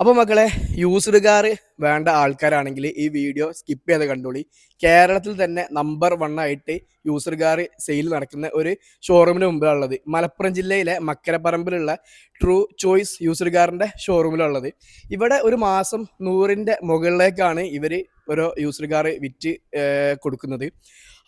അപ്പോൾ മക്കളെ used car വേണ്ട ആൾക്കാരാണെങ്കിൽ ഈ വീഡിയോ സ്കിപ്പ് ചെയ്ത് കണ്ടോളി. കേരളത്തിൽ തന്നെ നമ്പർ വൺ ആയിട്ട് യൂസർ കാർ സെയിൽ നടക്കുന്ന ഒരു ഷോറൂമിന് മുമ്പിലുള്ളത് മലപ്പുറം ജില്ലയിലെ മക്കരപ്പറമ്പിലുള്ള ട്രൂ ചോയ്സ് യൂസ്ഡ് കാറിന്റെ ഷോറൂമിലുള്ളത് ഇവിടെ ഒരു മാസം നൂറിന്റെ മുകളിലേക്കാണ് ഇവർ ഓരോ യൂസ്ഡ് കാർ വിറ്റ് കൊടുക്കുന്നത്.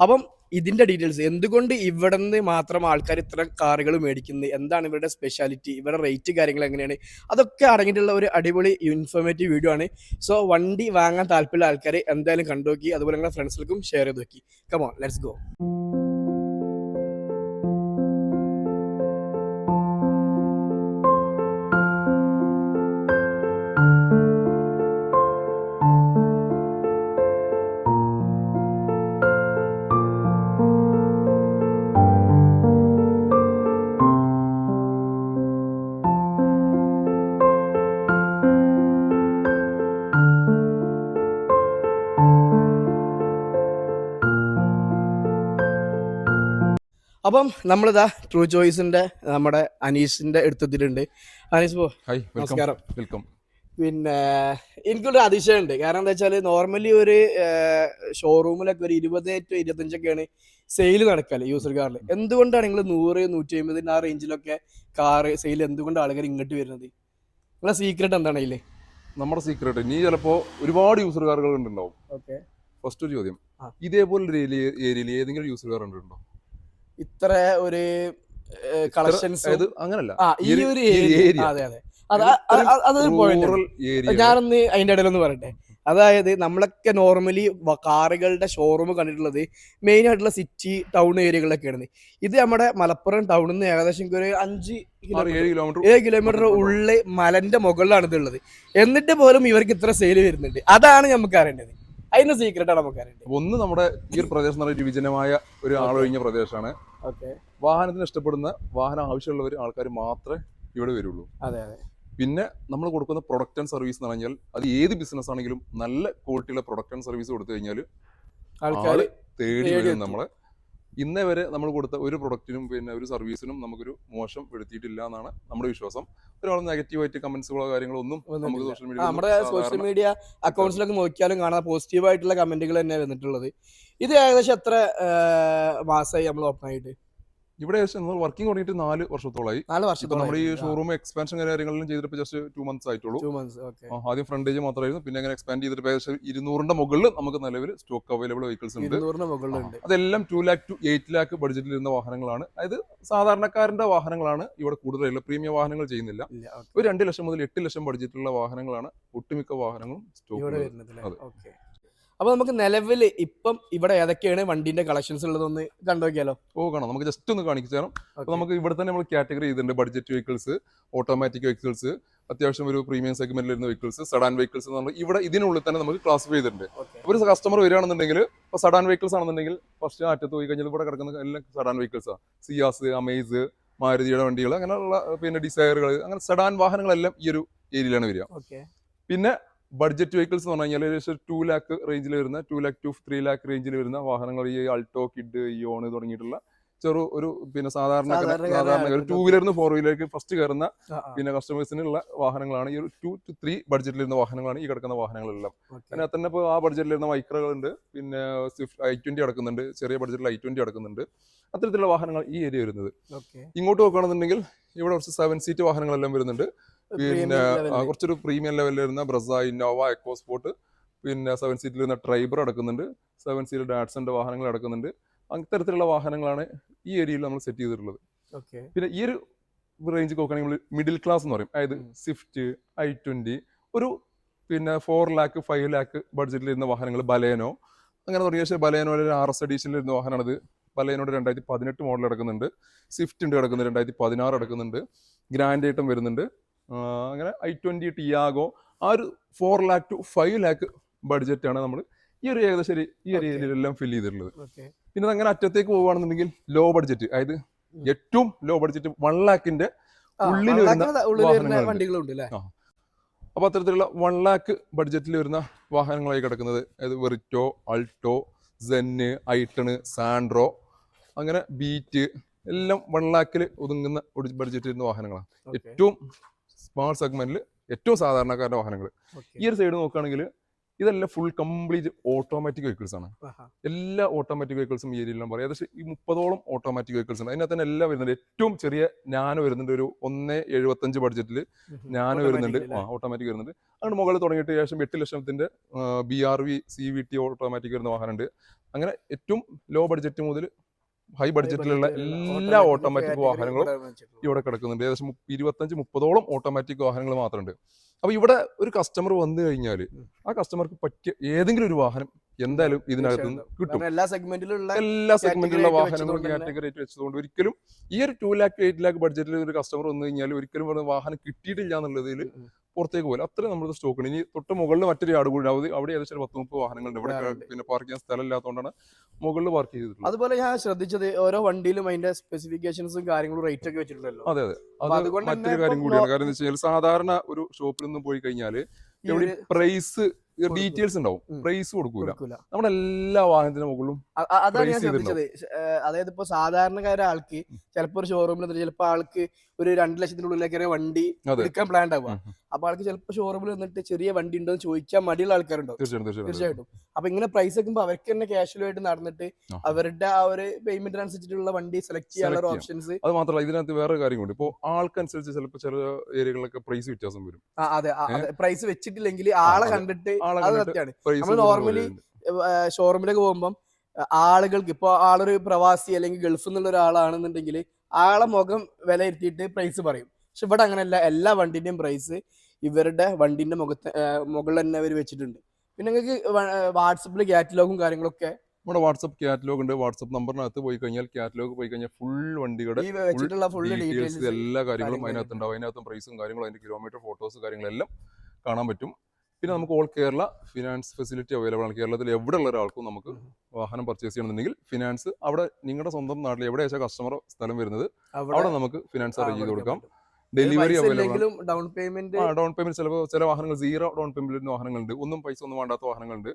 അപ്പം ഇതിന്റെ ഡീറ്റെയിൽസ് എന്തുകൊണ്ട് ഇവിടെ നിന്ന് മാത്രം ആൾക്കാർ ഇത്ര കാറുകൾ മേടിക്കുന്നത് എന്താണ് ഇവരുടെ സ്പെഷ്യാലിറ്റി ഇവരുടെ റേറ്റ് കാര്യങ്ങൾ എങ്ങനെയാണ്? അതൊക്കെ അടങ്ങിയിട്ടുള്ള ഒരു അടിപൊളി ഇൻഫോർമേറ്റീവ് വീഡിയോ ആണ്. സോ വണ്ടി വാങ്ങാൻ താല്പര്യമുള്ള ആൾക്കാർ എന്തായാലും കണ്ടു നോക്കി. അതുപോലെ നിങ്ങളുടെ ഫ്രണ്ട്സിലേക്കും ഷെയർ ചെയ്ത് നോക്കി. കമോൺ ലെറ്റ്സ് ഗോ അപ്പം നമ്മളിതാ ട്രൂ ചോയ്സിന്റെ നമ്മുടെ അനീഷിന്റെ എടുത്തെത്തിയിട്ടുണ്ട്. അനീഷ് പോ നമസ്കാരം. വെൽക്കം പിന്നെ എനിക്കൊരു അതിശയമുണ്ട്. കാരണം എന്താ വെച്ചാൽ നോർമലി ഒരു ഷോറൂമിലൊക്കെ ഒരു ഇരുപത് ടു ഇരുപത്തഞ്ചൊക്കെയാണ് സെയിൽ നടക്കൽ യൂസർ കാറിൽ എന്തുകൊണ്ടാണ് നിങ്ങൾ നൂറ് നൂറ്റി അമ്പതിന് ആ റേഞ്ചിലൊക്കെ കാറ് സെയിൽ എന്തുകൊണ്ട് ആളുകൾ ഇങ്ങോട്ട് വരുന്നത്? നിങ്ങളെ സീക്രട്ട് എന്താണ് അതിൽ? നമ്മുടെ സീക്രട്ട് ഇനി ചിലപ്പോ ഒരുപാട് യൂസർ കാറുകൾ ഉണ്ടാവും ഫസ്റ്റ് ഒരു ചോദ്യം. ഇതേപോലെ ഏരിയയിൽ ഏതെങ്കിലും യൂസർ കാർ ഉണ്ടോ ഇത്ര ഒരു കളക്ഷൻസ് അങ്ങനല്ല. ആ ഈ ഒരു- ഏരിയ. അതെ അതെ. അതൊരു പോയിന്റ് ഞാനൊന്ന് അതിന്റെ ഇടയിലൊന്ന് പറയട്ടെ. അതായത് നമ്മളൊക്കെ നോർമലി കാറുകളുടെ ഷോറൂം കണ്ടിട്ടുള്ളത് മെയിൻ ആയിട്ടുള്ള സിറ്റി ടൗൺ ഏരിയകളിലൊക്കെയാണ് ഇത് നമ്മുടെ മലപ്പുറം ടൗണിൽ നിന്ന് ഏകദേശം ഒരു അഞ്ച് കിലോമീറ്റർ ഏഴ് കിലോമീറ്റർ ഉള്ളിൽ മലന്റെ മുകളിലാണ് ഇതുള്ളത് എന്നിട്ട് പോലും ഇവർക്ക് ഇത്ര സെയിൽ വരുന്നുണ്ട്. അതാണ് നമുക്ക് അറിയേണ്ടത്. അതിന്റെ സീക്രട്ടാണ് നമുക്ക് അറിയേണ്ടത്. ഒന്ന് നമ്മുടെ ഈ ഒരു പ്രദേശം വിജനമായ ഒരു ആളൊഴിഞ്ഞ പ്രദേശമാണ്. വാഹനത്തിന് ഇഷ്ടപ്പെടുന്ന വാഹനം ആവശ്യമുള്ളവർ ആൾക്കാർ മാത്രമേ ഇവിടെ വരുള്ളൂ. അതെ അതെ. പിന്നെ നമ്മൾ കൊടുക്കുന്ന പ്രൊഡക്റ്റ് ആൻഡ് സർവീസ് എന്ന് പറഞ്ഞാൽ അത് ഏത് ബിസിനസ് ആണെങ്കിലും നല്ല ക്വാളിറ്റിയുള്ള പ്രൊഡക്റ്റ് ആൻഡ് സർവീസ് കൊടുത്തു കഴിഞ്ഞാൽ ആൾക്കാർ തേടി വരും നമ്മളെ. ഇന്നേ വരെ നമ്മൾ കൊടുത്ത ഒരു പ്രൊഡക്റ്റിനും പിന്നെ ഒരു സർവീസിനും നമുക്കൊരു മോശം വരുത്തിയിട്ടില്ല എന്നാണ് നമ്മുടെ വിശ്വാസം. ഒരാൾ നെഗറ്റീവായിട്ട് കമന്റ്സുകളോ കാര്യങ്ങളോ ഒന്നും നമുക്ക് സോഷ്യൽ മീഡിയ നമ്മുടെ സോഷ്യൽ മീഡിയ മീഡിയ അക്കൗണ്ട്സിലൊക്കെ നോക്കിയാലും കാണാൻ പോസിറ്റീവ് ആയിട്ടുള്ള കമന്റുകൾ തന്നെ വന്നിട്ടുള്ളത്. ഇത് ഏകദേശം എത്ര മാസമായി നമ്മൾ ഓപ്പൺ ആയിട്ട്? ഇവിടെ നമ്മൾ വർക്കിംഗ് തുടങ്ങിയിട്ട് നാല് വർഷത്തോളായി. നാല് വർഷം നമ്മൾ ഈ ഷോറൂം എക്സ്പാൻഷൻ കാര്യങ്ങളിലും ചെയ്തിട്ട് ജസ്റ്റ് ടു മന്ത്സ് ആയിട്ടുള്ളൂ. ആദ്യം ഫ്രണ്ടേജ് മാത്രമായിരുന്നു. പിന്നെ അങ്ങനെ എക്സ്പാൻഡ് ചെയ്തിട്ട് ഏകദേശം ഇരുന്നൂറിന്റെ മുകളിൽ നമുക്ക് നിലവിൽ സ്റ്റോക്ക് അവൈലബിൾ വെഹിക്കിൾസ് ഉണ്ട്. അതെല്ലാം two lakh to eight lakh ബഡ്ജറ്റിൽ ഇരുന്ന വാഹനങ്ങളാണ്. അതായത് സാധാരണക്കാരന്റെ വാഹനങ്ങളാണ് ഇവിടെ കൂടുതലുള്ള പ്രീമിയം വാഹനങ്ങൾ ചെയ്യുന്നില്ല. ഒരു രണ്ട് ലക്ഷം മുതൽ എട്ട് ലക്ഷം ബഡ്ജറ്റിലുള്ള വാഹനങ്ങളാണ് ഒട്ടുമിക്ക വാഹനങ്ങളും സ്റ്റോക്ക് അതെ. ഓക്കെ അപ്പൊ നമുക്ക് നിലവിൽ ഇപ്പം ഇവിടെ ഏതൊക്കെയാണ് വണ്ടിന്റെ കളക്ഷൻസ് ഉള്ളതെന്ന് കണ്ടുനോക്കിയാലോ ഓ കാണാം നമുക്ക് ജസ്റ്റ് ഒന്ന് കാണിച്ചു തരാം. അപ്പൊ നമുക്ക് ഇവിടെ തന്നെ നമ്മൾ കാറ്റഗറി ചെയ്തിട്ടുണ്ട്. ബഡ്ജറ്റ് വെഹിക്കിൾസ് ഓട്ടോമാറ്റിക് വെഹിക്കിൾസ് അത്യാവശ്യം ഒരു പ്രീമിയം സെഗ്മെന്റിൽ വരുന്ന വെഹിക്കിൾസ് സഡാൻ വെഹിക്കിൾസ് എന്ന് പറഞ്ഞാൽ ഇവിടെ ഇതിനുള്ളിൽ തന്നെ നമുക്ക് ക്ലാസിഫൈ ചെയ്തിട്ടുണ്ട്. ഒരു കസ്റ്റമർ വരികയാണെന്നുണ്ടെങ്കിൽ ഇപ്പോൾ സഡാൻ വെഹിക്കിൾസ് ആണെന്നുണ്ടെങ്കിൽ ഫസ്റ്റ് അറ്റത്ത് പോയി കഴിഞ്ഞാൽ ഇവിടെ കിടക്കുന്ന എല്ലാം സഡാൻ വെഹിക്കിൾസാണ് സിയാസ് അമേസ് മാരുതിയുടെ വണ്ടികൾ അങ്ങനെയുള്ള പിന്നെ ഡിസൈറുകൾ അങ്ങനെ സഡാൻ വാഹനങ്ങളെല്ലാം ഈ ഒരു ഏരിയയിലാണ് വരിക. പിന്നെ ബഡ്ജറ്റ് വെഹിക്കിൾസ് എന്ന് പറഞ്ഞു കഴിഞ്ഞാൽ ഏകദേശം ടു ലാക്ക് റേഞ്ചിൽ വരുന്ന two lakh to three lakh റേഞ്ചിൽ വരുന്ന വാഹനങ്ങൾ ഈ അൾട്ടോ കിഡ് ഇയോൺ തുടങ്ങിയിട്ടുള്ള ചെറു ഒരു പിന്നെ സാധാരണ സാധാരണ ഒരു ടൂ വീലറിന് ഫോർ വീലറിലേക്ക് ഫസ്റ്റ് കയറുന്ന. പിന്നെ കസ്റ്റമേഴ്സിനുള്ള വാഹനങ്ങളാണ്. ഈ ഒരു ടു ടു ത്രീ ബഡ്ജറ്റിൽ ഇരുന്ന വാഹനങ്ങളാണ് ഈ കിടക്കുന്ന വാഹനങ്ങളെല്ലാം. അതിനകത്ത് തന്നെ ഇപ്പോൾ ആ ബഡ്ജറ്റിൽ ഇരുന്ന മൈക്രകളുണ്ട് പിന്നെ സ്വിഫ്റ്റ് ഐ ട്വന്റി അടക്കുന്നുണ്ട്. ചെറിയ ബഡ്ജറ്റിൽ ഐ ട്വന്റി അടക്കുന്നുണ്ട്. അത്തരത്തിലുള്ള വാഹനങ്ങൾ ഈ ഏരിയ വരുന്നത്. ഇങ്ങോട്ട് നോക്കുകയാണെന്നുണ്ടെങ്കിൽ ഇവിടെ കുറച്ച് സെവൻ സീറ്റ് വാഹനങ്ങളെല്ലാം വരുന്നുണ്ട്. പിന്നെ. കുറച്ചൊരു പ്രീമിയം ലെവലിൽ വരുന്ന ബ്രസ ഇന്നോവ എക്കോ സ്പോർട്ട് പിന്നെ സെവൻ സീറ്റിൽ വരുന്ന ട്രൈബർ അടക്കുന്നുണ്ട്. സെവൻ സീറ്റ് ഡാറ്റ്സന്റെ വാഹനങ്ങൾ അടക്കുന്നുണ്ട്. അത്തരത്തിലുള്ള വാഹനങ്ങളാണ് ഈ ഏരിയയിൽ നമ്മൾ സെറ്റ് ചെയ്തിട്ടുള്ളത്. പിന്നെ ഈ ഒരു റേഞ്ച് നോക്കുകയാണെങ്കിൽ മിഡിൽ ക്ലാസ് എന്ന് പറയും. അതായത് സ്വിഫ്റ്റ് ഐ ട്വന്റി ഒരു പിന്നെ ഫോർ ലാക്ക് ഫൈവ് ലാക്ക് ബഡ്ജറ്റിൽ ഇരുന്ന വാഹനങ്ങൾ. ബലേനോ അങ്ങനെ തുടങ്ങിയ ശേഷം ഒരു ആർ എസ് എഡീഷനിൽ ഇരുന്ന വാഹനമാണത് ബലേനോയുടെ രണ്ടായിരത്തി പതിനെട്ട് മോഡൽ അടക്കുന്നുണ്ട്. സ്വിഫ്റ്റ് ഉണ്ട് കിടക്കുന്നുണ്ട് രണ്ടായിരത്തി പതിനാറ് അടക്കുന്നുണ്ട്. ഗ്രാൻഡ് ഐറ്റം വരുന്നുണ്ട്. അങ്ങനെ ഐ ട്വന്റി ടിയാഗോ ആ ഒരു four lakh to five lakh ബഡ്ജറ്റാണ് നമ്മൾ ഈ ഒരു ഏകദേശം ഈ ഒരു. ഏരിയയിലെല്ലാം ഫില്ല് ചെയ്തിട്ടുള്ളത്. പിന്നെ അങ്ങനെ അറ്റത്തേക്ക് പോവുകയാണെന്നുണ്ടെങ്കിൽ ലോ ബഡ്ജറ്റ് അതായത് ഏറ്റവും ലോ ബഡ്ജറ്റ് വൺ ലാക്കിന്റെ ഉള്ളിൽ വരുന്ന വാഹനങ്ങളുണ്ട്. വണ്ടികളുണ്ട് അപ്പൊ അത്തരത്തിലുള്ള വൺ ലാക്ക് ബഡ്ജറ്റിൽ വരുന്ന വാഹനങ്ങളായി കിടക്കുന്നത് അതായത് Verito Alto Zen i ten Santro അങ്ങനെ ബീറ്റ് എല്ലാം വൺ ലാക്കിൽ ഒതുങ്ങുന്ന ഒരു ബഡ്ജറ്റ് വരുന്ന വാഹനങ്ങളാണ് ഏറ്റവും സ്മാൾ സെഗ്മെന്റിൽ ഏറ്റവും സാധാരണക്കാരുടെ വാഹനങ്ങൾ ഈ ഒരു സൈഡ് നോക്കുകയാണെങ്കിൽ ഇതെല്ലാം ഫുൾ കംപ്ലീറ്റ് ഓട്ടോമാറ്റിക് വെഹിക്കിൾസ് ആണ്. എല്ലാ ഓട്ടോമാറ്റിക് വെഹിക്കിൾസും ഈ ഏരിയയിലും പറയാം. ഏകദേശം ഈ മുപ്പതോളം ഓട്ടോമാറ്റിക് വെഹിക്കിൾസ് ഉണ്ട്. അതിനകത്ത് തന്നെ എല്ലാം വരുന്നുണ്ട്. ഏറ്റവും ചെറിയ ഞാനോ വരുന്നുണ്ട്. ഒരു ഒന്ന് എഴുപത്തഞ്ച് ബഡ്ജറ്റിൽ. ഞാനോ വരുന്നുണ്ട്. ആ ഓട്ടോമാറ്റിക് വരുന്നുണ്ട്. അങ്ങോട്ട് മുകളിൽ തുടങ്ങിയിട്ട് ഏകദേശം എട്ട് ലക്ഷത്തിന്റെ B R V C V T automatic വരുന്ന വാഹനമുണ്ട്. അങ്ങനെ ഏറ്റവും ലോ ബഡ്ജറ്റ് മുതൽ ഹൈ ബഡ്ജറ്റിലുള്ള എല്ലാ ഓട്ടോമാറ്റിക് വാഹനങ്ങളും ഇവിടെ കിടക്കുന്നുണ്ട്. ഏകദേശം ഇരുപത്തഞ്ച് മുപ്പതോളം ഓട്ടോമാറ്റിക് വാഹനങ്ങൾ മാത്രമുണ്ട്. അപ്പൊ ഇവിടെ ഒരു കസ്റ്റമർ വന്നു കഴിഞ്ഞാൽ ആ കസ്റ്റമർക്ക് പറ്റിയ ഏതെങ്കിലും ഒരു വാഹനം എന്തായാലും ഇതിനകത്ത് കിട്ടും. എല്ലാ സെഗ്മെന്റിലുള്ള എല്ലാ സെഗ്മെന്റിലുള്ള വാഹനങ്ങളും വെച്ചതുകൊണ്ട് കാറ്റഗറി വെച്ചതുകൊണ്ട് ഒരിക്കലും ഈ ഒരു ടു ലാക്ക് എയ്റ്റ് ലാക്ക് ബഡ്ജറ്റിൽ ഒരു കസ്റ്റമർ വന്നു കഴിഞ്ഞാൽ ഒരിക്കലും പറഞ്ഞ വാഹനം കിട്ടിയിട്ടില്ല എന്നുള്ളതിൽ പുറത്തേക്ക് പോലും അത്രയും നമ്മുടെ സ്റ്റോക്ക് ഉണ്ട്. ഇനി തൊട്ട് മുകളിൽ മറ്റൊരു ആട് കൂടി അവിടെ അവിടെ ഏകദേശം ഒരു പത്ത് മുപ്പത് വാഹനങ്ങളുണ്ട്. ഇവിടെ പിന്നെ പാർക്ക് ചെയ്യാൻ സ്ഥലം ഇല്ലാത്തതുകൊണ്ടാണ് മുകളിൽ പാർക്ക് ചെയ്തിട്ടുള്ളത്. അതുപോലെ ഞാൻ ശ്രദ്ധിച്ചത് ഓരോ വണ്ടിയിലും അതിന്റെ സ്പെസിഫിക്കേഷൻസും കാര്യങ്ങളും റേറ്റ് ഒക്കെ വെച്ചിട്ടുണ്ടല്ലോ. അതെ അതെ. അത് മറ്റൊരു കാര്യം കൂടിയാണ് കാരണം എന്താ വെച്ചാൽ സാധാരണ ഒരു ഷോപ്പിൽ നിന്നും പോയി കഴിഞ്ഞാൽ പ്രൈസ്. ഡീറ്റെയിൽസ് ഉണ്ടാവും. പ്രൈസ് കൊടുക്കൂല. നമ്മുടെ എല്ലാ വാഹനത്തിന്റെ മുകളിലും അതാണ് ഞാൻ ശ്രദ്ധിച്ചത് അതായത് ഇപ്പൊ സാധാരണക്കാര ആൾക്ക് ചിലപ്പോ ഒരു ഷോറൂമിൽ ചിലപ്പോ ആൾക്ക് ഒരു രണ്ട് ലക്ഷത്തിനുള്ളിലേക്ക് വണ്ടി എടുക്കാൻ പ്ലാൻ ഉണ്ടാവുക. അപ്പൊ ആൾക്ക് ചിലപ്പോ ഷോറൂമിൽ വന്നിട്ട് ചെറിയ വണ്ടി ഉണ്ടോ എന്ന് ചോദിച്ചാൽ മടിയുള്ള ആൾക്കാരുണ്ടോ തീർച്ചയായിട്ടും അപ്പൊ ഇങ്ങനെ പ്രൈസ് വെക്കുമ്പോൾ അവർക്ക് തന്നെ കാഷ്വലായിട്ട് നടന്നിട്ട് അവരുടെ ആ ഒരു പേയ്മെന്റ് അനുസരിച്ചിട്ടുള്ള വണ്ടി സെലക്ട് ചെയ്യാനുള്ള ഓപ്ഷൻസ് അത് മാത്രമല്ല ഇതിനകത്ത് വേറെ കാര്യം കൊണ്ട് ഇപ്പോൾ ആൾക്കനുസരിച്ച് ചിലപ്പോ ചില ഏരിയകളിലൊക്കെ പ്രൈസ് വ്യത്യാസം വരും. അതെ. പ്രൈസ് വെച്ചിട്ടില്ലെങ്കിൽ ആളെ കണ്ടിട്ട് അത് സത്യമാണ് പ്രൈസ് നമ്മൾ ഷോറൂമിലേക്ക് പോകുമ്പോൾ ആളുകൾക്ക് ഇപ്പൊ ആളൊരു പ്രവാസി അല്ലെങ്കിൽ ഗൾഫിൽ നിന്നുള്ള ഒരാളാണെന്നുണ്ടെങ്കിൽ ആളെ മുഖം വിലയിരുത്തിയിട്ട് പ്രൈസ് പറയും. പക്ഷെ ഇവിടെ അങ്ങനെയല്ല. എല്ലാ വണ്ടിന്റെയും പ്രൈസ് ഇവരുടെ വണ്ടിന്റെ മുഖത്ത് മുകളിൽ തന്നെ അവർ വെച്ചിട്ടുണ്ട്. പിന്നെ നിങ്ങൾക്ക് വാട്സപ്പിൽ കാറ്റലോഗും കാര്യങ്ങളൊക്കെ നമ്മുടെ വാട്സപ്പ് കാറ്റലോഗ് ഉണ്ട്. വാട്സപ്പ് നമ്പറിനകത്ത് പോയി കഴിഞ്ഞാൽ കാറ്റലോഗ് പോയി കഴിഞ്ഞാൽ ഫുൾ ഡീറ്റെയിൽസ് എല്ലാ കാര്യങ്ങളും അതിനകത്ത് ഉണ്ടാവും അതിനകത്തും പ്രൈസും കാര്യങ്ങളും അതിന്റെ കിലോമീറ്റർ ഫോട്ടോസ് കാര്യങ്ങളെല്ലാം കാണാൻ പറ്റും. പിന്നെ നമുക്ക് all Kerala finance facility available ആണ്. കേരളത്തിൽ എവിടെ ഉള്ള ഒരാൾക്കും നമുക്ക് വാഹനം പർച്ചേസ് ചെയ്യണമെന്നുണ്ടെങ്കിൽ ഫിനാൻസ് അവിടെ നിങ്ങളുടെ സ്വന്തം നാട്ടിൽ എവിടെ വെച്ചാൽ കസ്റ്റമർ സ്ഥലം വരുന്നത് അവിടെ നമുക്ക് ഫിനാൻസ് അറേഞ്ച് ചെയ്ത് കൊടുക്കാം. Delivery available down payment down payment ചിലപ്പോൾ ചില വാഹനങ്ങൾ സീറോ ഡൗൺ പേയ്മെന്റ് വാഹനങ്ങളുണ്ട്. ഒന്നും പൈസ ഒന്നും വേണ്ടാത്ത വാഹനങ്ങളുണ്ട്.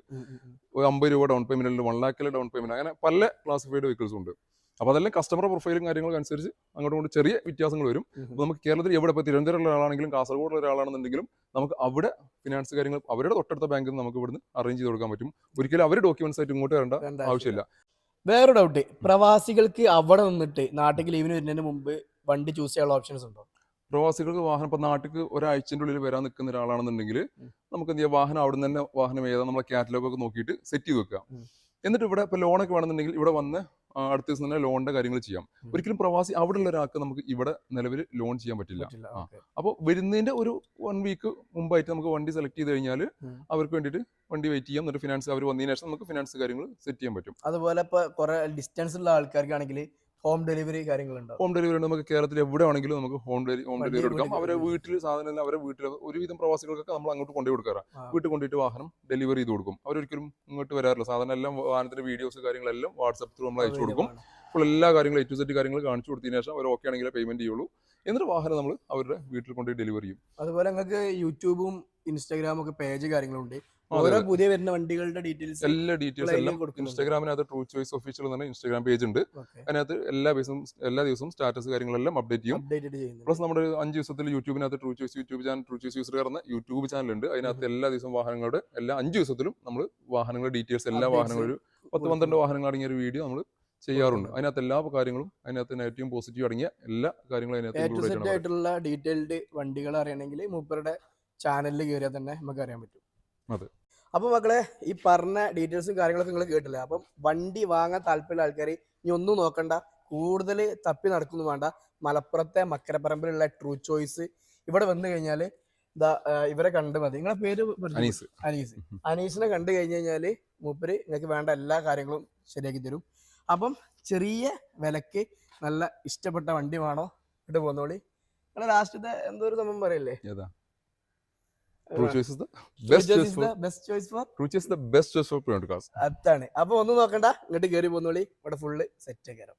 അമ്പത് രൂപ ഡൗൺ പേയ്മെന്റ് ഉണ്ട് വൺ ലാക്കിലെ ഡൗൺ പേയ്മെന്റ് അങ്ങനെ പല ക്ലാസിഫൈഡ് വെഹിക്കിൾസും ഉണ്ട്. അപ്പോൾ അതെല്ലാം കസ്റ്റമർ പ്രൊഫൈലും കാര്യങ്ങളും അനുസരിച്ച് അങ്ങോട്ടും ഇങ്ങോട്ടും ചെറിയ വ്യത്യാസങ്ങൾ വരും. അപ്പോൾ നമുക്ക് കേരളത്തിൽ എവിടെ ഇപ്പോൾ തിരുവനന്തപുരമുള്ള ഒരാളാണെങ്കിലും കാസർഗോഡുള്ള ഒരാളാണെന്നുണ്ടെങ്കിലും നമുക്ക് അവിടെ ഫിനാൻസ് കാര്യങ്ങൾ അവരുടെ തൊട്ടടുത്ത ബാങ്കിൽ നിന്ന് നമുക്ക് ഇവിടുന്ന് അറേഞ്ച് ചെയ്ത് കൊടുക്കാൻ പറ്റും. ഒരിക്കലും അവർ ഡോക്യുമെന്റ്സ് ആയിട്ട് ഇങ്ങോട്ട് വരേണ്ട ആവശ്യമില്ല. വേറെ ഡൗട്ട് പ്രവാസികൾക്ക് അവിടെ നിന്നിട്ട് നാട്ടിൽ ലീവിന് വരുന്നതിന് മുമ്പ് വണ്ടി ചൂസ് ചെയ്യാനുള്ള ഓപ്ഷൻസ് ഉണ്ടോ? പ്രവാസികൾക്ക് വാഹനം ഇപ്പൊ നാട്ടിൽ ഒരാഴ്ചന്റെ ഉള്ളിൽ വരാൻ നിൽക്കുന്ന ഒരാളാണെന്നുണ്ടെങ്കിൽ നമുക്ക് എന്ത് ചെയ്യാം? വാഹനം അവിടെ നിന്ന് തന്നെ വാഹനം ഏതാ? നമ്മളെ കാറ്റലോഗ് ഒക്കെ നോക്കിയിട്ട് സെറ്റ് ചെയ്ത് വെക്കുക. എന്നിട്ട് ഇവിടെ ഇപ്പൊ ലോണൊക്കെ വേണമെന്നുണ്ടെങ്കിൽ ഇവിടെ വന്ന് അടുത്ത ദിവസം തന്നെ ലോണിന്റെ കാര്യങ്ങൾ ചെയ്യാം. ഒരിക്കലും പ്രവാസി അവിടെ ഉള്ള ഒരാൾക്ക് നമുക്ക് ഇവിടെ നിലവിൽ ലോൺ ചെയ്യാൻ പറ്റില്ല. അപ്പൊ അപ്പോൾ വരുന്നതിന്റെ ഒരു വൺ വീക്ക് മുമ്പായിട്ട് നമുക്ക് വണ്ടി സെലക്ട് ചെയ്ത് കഴിഞ്ഞാൽ അവർക്ക് വേണ്ടിയിട്ട് വണ്ടി വെയിറ്റ് ചെയ്യാം. എന്നിട്ട് ഫിനാൻസ് അവർ വന്നതിന് ശേഷം നമുക്ക് ഫിനാൻസ് കാര്യങ്ങൾ സെറ്റ് ചെയ്യാൻ പറ്റും. അതുപോലെ ഇപ്പൊ കുറെ ഡിസ്റ്റൻസ് ഉള്ള ആൾക്കാർക്കാണെങ്കിൽ ഹോം ഡെലിവറി കാര്യങ്ങളുണ്ട് ഹോം ഡെലിവറി ഉണ്ട്. നമുക്ക് കേരളത്തിൽ എവിടെ ആണെങ്കിലും നമുക്ക് ഹോം ഡെലിവറി ഹോം ഡെലിവറി എടുക്കാം. അവരെ വീട്ടിൽ സാധനം അവരെ വീട്ടിൽ ഒരുവിധം പ്രവാസികൾക്കൊക്കെ നമ്മൾ അങ്ങോട്ട് കൊണ്ടു കൊടുക്കാറാണ്. വീട്ടിൽ കൊണ്ടുപോയിട്ട് വാഹനം ഡെലിവറി ചെയ്ത് കൊടുക്കും. അവരൊരിക്കലും ഇങ്ങോട്ട് വരാറില്ല. സാധാരണ എല്ലാം വാഹനത്തിന്റെ വീഡിയോസ് കാര്യങ്ങളെല്ലാം വാട്സപ്പ് ത്രൂ നമ്മൾ അയച്ചു കൊടുക്കും. അപ്പോൾ എല്ലാ കാര്യങ്ങളും എ ടു സെറ്റ് കാര്യങ്ങൾ കാണിച്ചു കൊടുത്തതിന് ശേഷം അവർ ഓക്കെ ആണെങ്കിൽ പേയ്മെന്റ് ചെയ്യുള്ളൂ. എന്നിട്ട് വാഹനം നമ്മൾ അവരുടെ വീട്ടിൽ കൊണ്ടുപോയി ഡെലിവറി ചെയ്യും. അതുപോലെ നിങ്ങൾക്ക് യൂട്യൂബും ഇൻസ്റ്റാഗ്രാമും ഒക്കെ പേജ് കാര്യങ്ങളുണ്ട്. ഓരോ പുതിയ വരുന്ന വണ്ടികളുടെ ഡീറ്റെയിൽസ് എല്ലാ ഡീറ്റെയിൽസ് എല്ലാം ഇൻസ്റ്റാഗ്രാമിനകത്ത് ട്രൂ ചോയ്സ് ഒഫീഷ്യൽ എന്ന് പറഞ്ഞ ഇൻസ്റ്റാഗ്രാം പേജ് ഉണ്ട്. അതിനകത്ത് എല്ലാ ദിവസവും എല്ലാ ദിവസവും സ്റ്റാറ്റസ് കാര്യങ്ങളെല്ലാം അപ്ഡേറ്റ് ചെയ്യും. പ്ലസ് നമ്മുടെ അഞ്ച് ദിവസത്തിൽ യൂട്യൂബിനകത്ത് true choice YouTube channel true choice user എന്ന യൂട്യൂബ് ചാനൽ ഉണ്ട്. അതിനകത്ത് എല്ലാ ദിവസവും വാഹനങ്ങളുടെ എല്ലാ അഞ്ച് ദിവസത്തിലും നമ്മൾ വാഹനങ്ങളുടെ ഡീറ്റെയിൽസ് എല്ലാ വാഹനങ്ങളും ഒരു പത്ത് പന്ത്രണ്ട് വാഹനങ്ങൾ അടങ്ങിയ ഒരു വീഡിയോ നമ്മൾ ചെയ്യാറുണ്ട്. അതിനകത്ത് എല്ലാ കാര്യങ്ങളും അതിനകത്ത് നെഗറ്റീവും പോസിറ്റീവ് അടങ്ങിയ എല്ലാ കാര്യങ്ങളും അതിനകത്ത് ഡീറ്റെയിൽഡ് വണ്ടികൾ അറിയണമെങ്കിൽ മൂപ്പറുടെ ചാനലിൽ കയറിയാൽ തന്നെ നമുക്ക് അറിയാൻ പറ്റും. അതെ. അപ്പൊ മക്കളെ ഈ പറഞ്ഞ ഡീറ്റെയിൽസും കാര്യങ്ങളൊക്കെ നിങ്ങൾ കേട്ടില്ലേ? അപ്പം വണ്ടി വാങ്ങാൻ താല്പര്യമുള്ള ആൾക്കാർ ഇനി ഒന്നും നോക്കണ്ട. കൂടുതൽ തപ്പി നടക്കുന്നു വേണ്ട. മലപ്പുറത്തെ മക്കരപ്പറമ്പിലുള്ള ട്രൂ ചോയ്സ് ഇവിടെ വന്നു കഴിഞ്ഞാൽ ഇതാ ഇവരെ കണ്ടു മതി. നിങ്ങളെ പേര് അനീസ്. അനീസ്. അനീസിനെ കണ്ടു കഴിഞ്ഞു കഴിഞ്ഞാൽ മൂപ്പര് നിങ്ങൾക്ക് വേണ്ട എല്ലാ കാര്യങ്ങളും ശരിയാക്കി തരും. അപ്പം ചെറിയ വിലക്ക് നല്ല ഇഷ്ടപ്പെട്ട വണ്ടി വേണോ? ഇട്ട് പോന്നോളി. നിങ്ങളെ ലാസ്റ്റത്തെ എന്തോ ഒരു സംഭവം പറയല്ലേ? True choice is the best choice for best choice for true choice the best choice for preowned cars അതാണ്. അപ്പൊ ഒന്നും നോക്കണ്ട. ഇങ്ങോട്ട് കേറി പോന്നോളി. ഇവിടെ ഫുള്ള് സെറ്റ് കയറാം